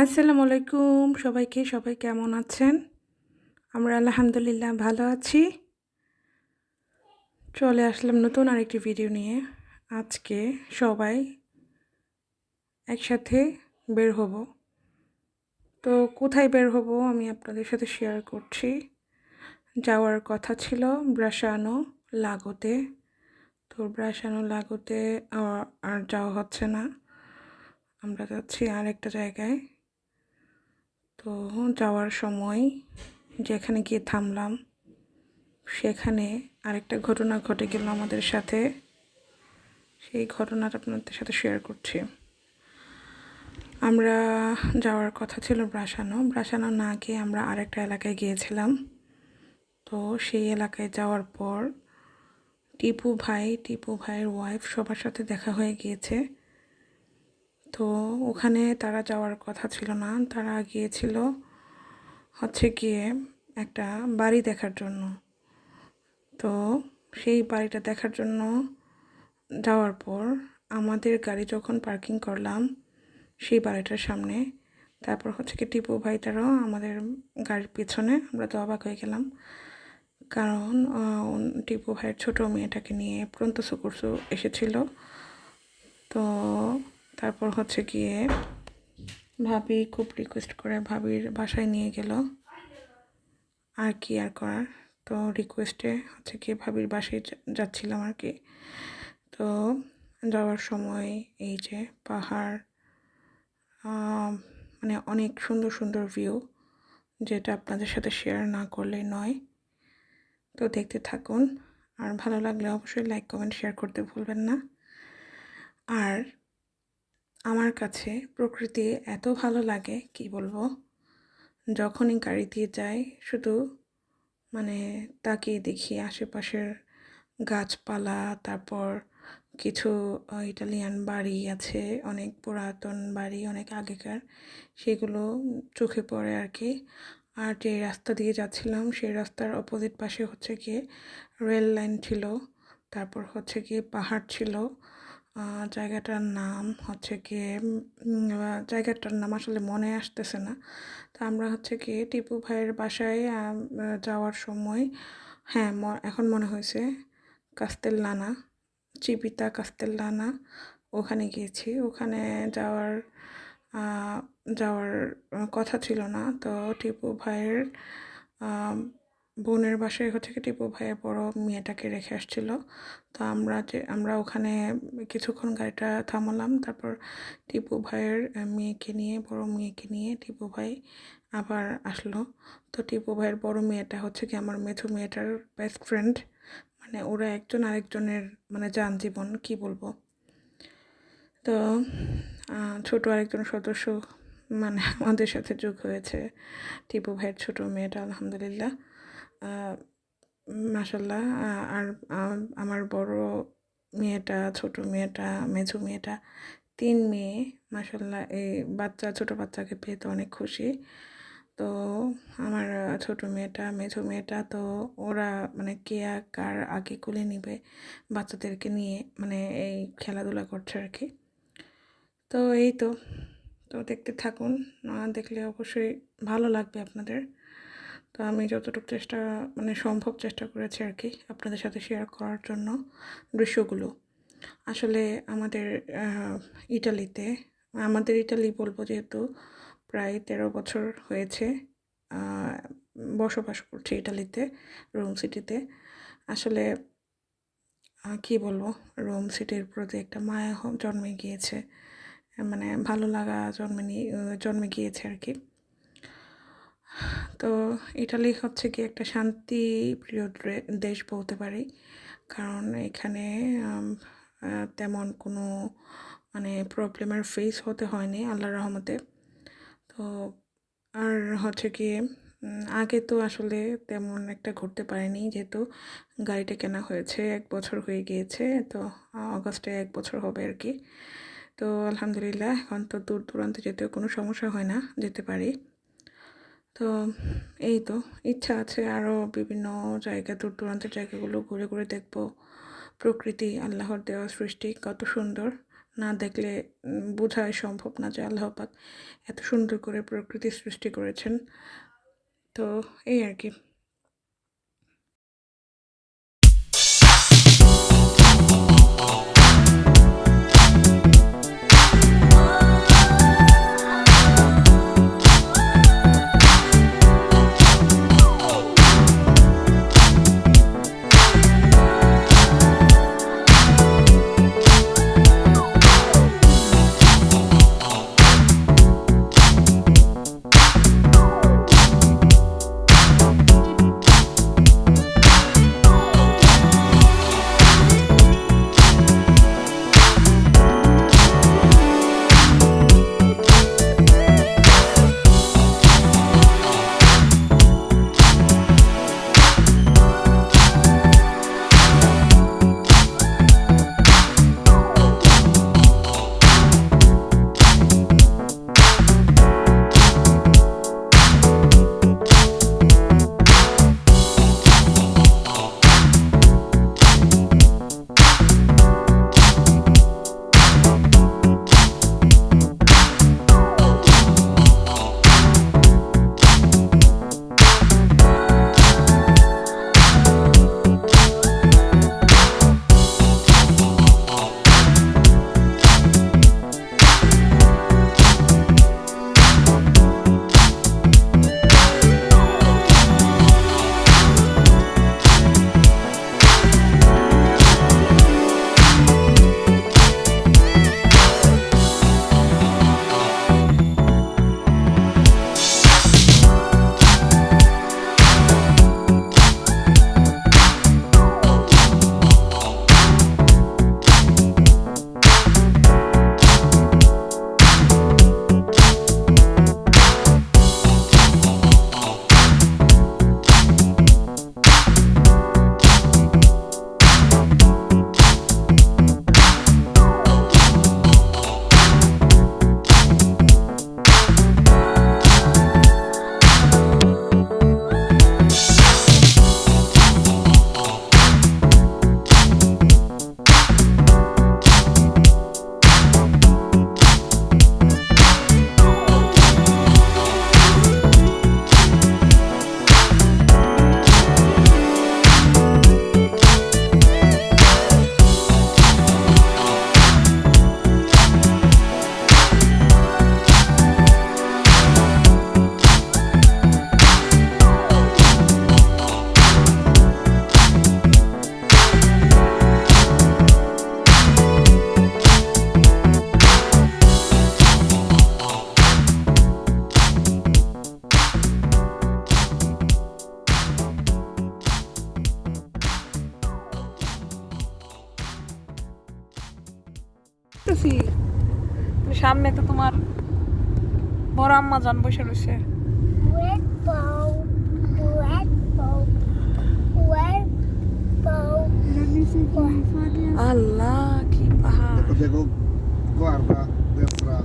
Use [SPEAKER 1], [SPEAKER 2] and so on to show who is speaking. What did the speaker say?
[SPEAKER 1] আসসালামু আলাইকুম সবাইকে, সবাই কেমন আছেন? আমরা আলহামদুলিল্লাহ ভালো আছি। চলে আসলাম নতুন আরেকটি ভিডিও নিয়ে। আজকে সবাই একসাথে বের হব। তো কোথায় বের হব আমি আপনাদের সাথে শেয়ার করছি। যাওয়ার কথা ছিল ব্রাশানো লাগোতে। তো ব্রাশানো লাগোতে আর যাওয়া হচ্ছে না। আমরা যাচ্ছি আরেকটা জায়গায়। তো যাওয়ার সময় যেখানে গিয়ে থামলাম, সেখানে আরেকটা ঘটনা ঘটে গেল আমাদের সাথে। সেই ঘটনাটা আপনাদের সাথে শেয়ার করছি। আমরা যাওয়ার কথা ছিল ব্রাসানো। ব্রাসানো না গিয়ে আমরা আরেকটা এলাকায় গিয়েছিলাম। তো সেই এলাকায় যাওয়ার পর টিপু ভাই, টিপু ভাইয়ের ওয়াইফ সবার সাথে দেখা হয়ে গিয়েছে। তো ওখানে তারা যাওয়ার কথা ছিল না। তারা গিয়েছিল হচ্ছে গিয়ে একটা বাড়ি দেখার জন্য। তো সেই বাড়িটা দেখার জন্য যাওয়ার পর আমাদের গাড়ি যখন পার্কিং করলাম সেই বাড়িটার সামনে, তারপর হচ্ছে কি টিপু ভাইটারও আমাদের গাড়ির পিছনে, আমরা তো অবাক হয়ে গেলাম। কারণ টিপু ভাইয়ের ছোটো মেয়েটাকে নিয়ে প্রন্ত সুকুরসু এসেছিল। তো তারপর হচ্ছে গিয়ে ভাবি খুব রিকোয়েস্ট করে ভাবির বাসায় নিয়ে গেল। আর কি আর করার? তো রিকোয়েস্টে হচ্ছে গিয়ে ভাবির বাসায় যাচ্ছিলাম আর কি। তো যাওয়ার সময় এই যে পাহাড় মানে অনেক সুন্দর সুন্দর ভিউ যেটা আপনাদের সাথে শেয়ার না করলে নয়। তো দেখতে থাকুন। আর ভালো লাগলে অবশ্যই লাইক কমেন্ট শেয়ার করতে ভুলবেন না। আর আমার কাছে প্রকৃতি এত ভালো লাগে, কি বলব? যখনই গাড়ি দিয়ে যাই, শুধু মানে তাকিয়ে দেখি আশেপাশের গাছপালা, তারপর কিছু ইটালিয়ান বাড়ি আছে, অনেক পুরাতন বাড়ি, অনেক আগেকার, সেগুলো চোখে পড়ে আর কি আর যে রাস্তা দিয়ে যাচ্ছিলাম, সেই রাস্তার অপোজিট পাশে হচ্ছে গিয়ে রেল লাইন ছিল, তারপর হচ্ছে গিয়ে পাহাড় ছিল জায়গাটার নাম হচ্ছে গিয়ে জায়গাটার নাম আসলে মনে আসতেছে না। তো আমরা হচ্ছে গিয়ে টিপু ভাইয়ের বাসায় যাওয়ার সময় হ্যাঁ এখন মনে হয়েছে কাস্তেল্লানা চিপিতা কাস্তেল্লানা ওখানে গিয়েছি। ওখানে যাওয়ার যাওয়ার কথা ছিল না। তো টিপু ভাইয়ের বোনের বাসায় হচ্ছে কি টিপু ভাইয়ের বড় মেয়েটাকে রেখে আসছিল। তো আমরা যে, আমরা ওখানে কিছুক্ষণ গাড়িটা থামালাম। তারপর টিপু ভাইয়ের মেয়েকে নিয়ে, বড় মেয়েকে নিয়ে টিপু ভাই আবার আসলো। তো টিপু ভাইয়ের বড় মেয়েটা হচ্ছে কি আমার মেথু মেয়েটার বেস্ট ফ্রেন্ড মানে ওরা একজন আরেকজনের মানে যান জীবন, কি বলব? তো ছোট আরেকজন সদস্য মানে আমাদের সাথে যোগ হয়েছে টিপু ভাইয়ের ছোট মেয়েটা, আলহামদুলিল্লাহ। মাসাল্লাহ আর আমার বড় মেয়েটা, ছোট মেয়েটা, মেঝো মেয়েটা, তিন মেয়ে মাসাল্লাহ এই বাচ্চা, ছোট বাচ্চাকে পেয়ে তো অনেক খুশি। তো আমার ছোট মেয়েটা, মেঝো মেয়েটা, তো ওরা মানে কে কার আগে কুলে নিবে বাচ্চাদেরকে নিয়ে মানে এই খেলাধুলা করছে আর কি। তো এই তো তো দেখতে থাকুন দেখলে অবশ্যই ভালো লাগবে আপনাদের। তো আমি যতটুকু চেষ্টা মানে সম্ভব চেষ্টা করেছি আর কি আপনাদের সাথে শেয়ার করার জন্য দৃশ্যগুলো। আসলে আমাদের ইটালিতে, আমাদের ইটালি বলব যেহেতু প্রায় তেরো বছর হয়েছে বসবাস করছে ইটালিতে, রোম সিটিতে। আসলে কি বলব, রোম সিটির প্রতি একটা মায়া জন্মে গিয়েছে। মানে ভালো লাগা জন্মে নিয়ে জন্মে গিয়েছে আর কি। তো ইটালি হচ্ছে কি একটা শান্তি প্রিয় দেশ বলতে পারি। কারণ এখানে তেমন কোনো মানে প্রবলেমের ফেস হতে হয়নি আল্লাহ রহমতে। তো, আর হচ্ছে কি আগে তো আসলে তেমন একটা ঘুরতে পারিনি। যেহেতু গাড়িটা কেনা হয়েছে, এক বছর হয়ে গিয়েছে, তো অগস্টে এক বছর হবে আর কি। তো আলহামদুলিল্লাহ, এখন তো দূর দূরান্তে যেতেও কোনো সমস্যা হয় না, যেতে পারি। তো এই তো, ইচ্ছা আছে আরও বিভিন্ন জায়গা দূর দূরান্তের জায়গাগুলো ঘুরে ঘুরে দেখব। প্রকৃতি, আল্লাহর দেওয়া সৃষ্টি কত সুন্দর। না দেখলে বোঝাই সম্ভব না যে আল্লাহপাক এত সুন্দর করে প্রকৃতি সৃষ্টি করেছেন। তো এই আর কি।
[SPEAKER 2] সামনে তো তোমার বড় আম্মা যান বসে রয়েছে। আল্লাহ কি পাহাড়।
[SPEAKER 3] দেখো গোয়ারা বেসরা